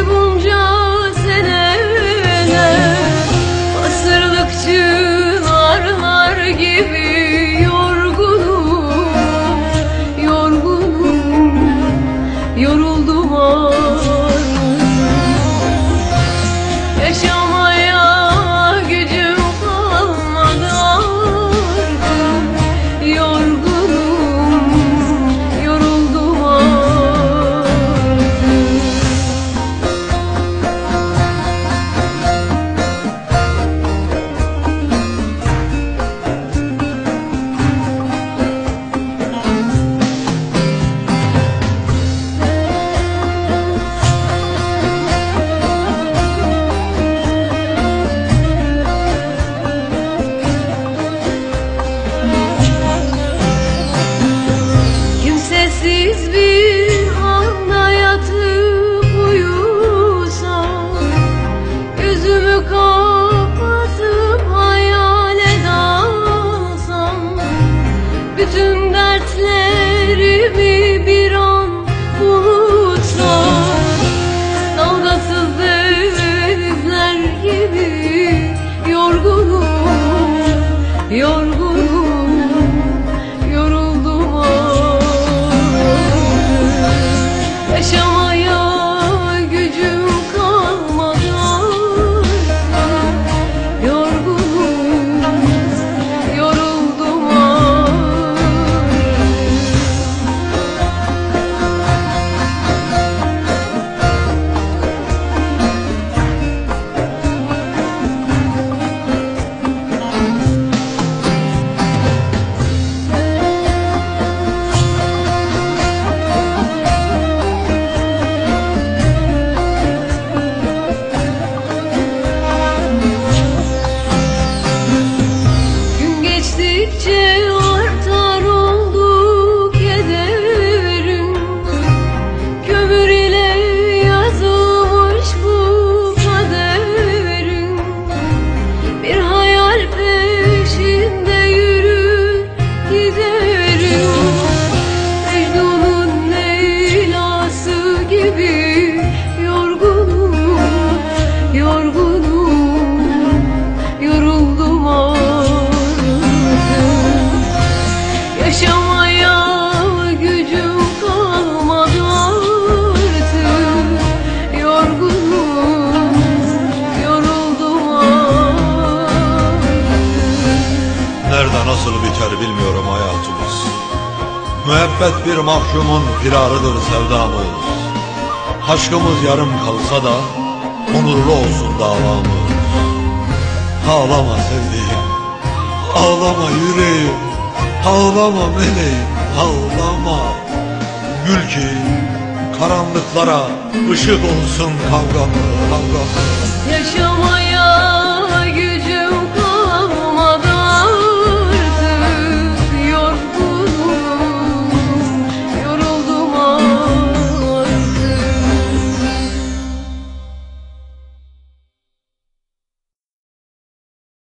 able Sensiz bir anda yatıp uyusam Gözümü kapatıp hayale dalsam Bütün dertlerimi bir an unutsam Dalgasız denizler gibi yorgunum, yorgunum. Biter bilmiyorum hayatımız. Müebbet bir mahkumun firarıdır sevdamız. Aşkımız yarım kalsa da onurlu olsun davamız. Ağlama sevdiğim, ağlama yüreğim Ağlama meleğim, ağlama. Gül ki karanlıklara ışık olsun kavgamız, kavgamız. Yaşamaya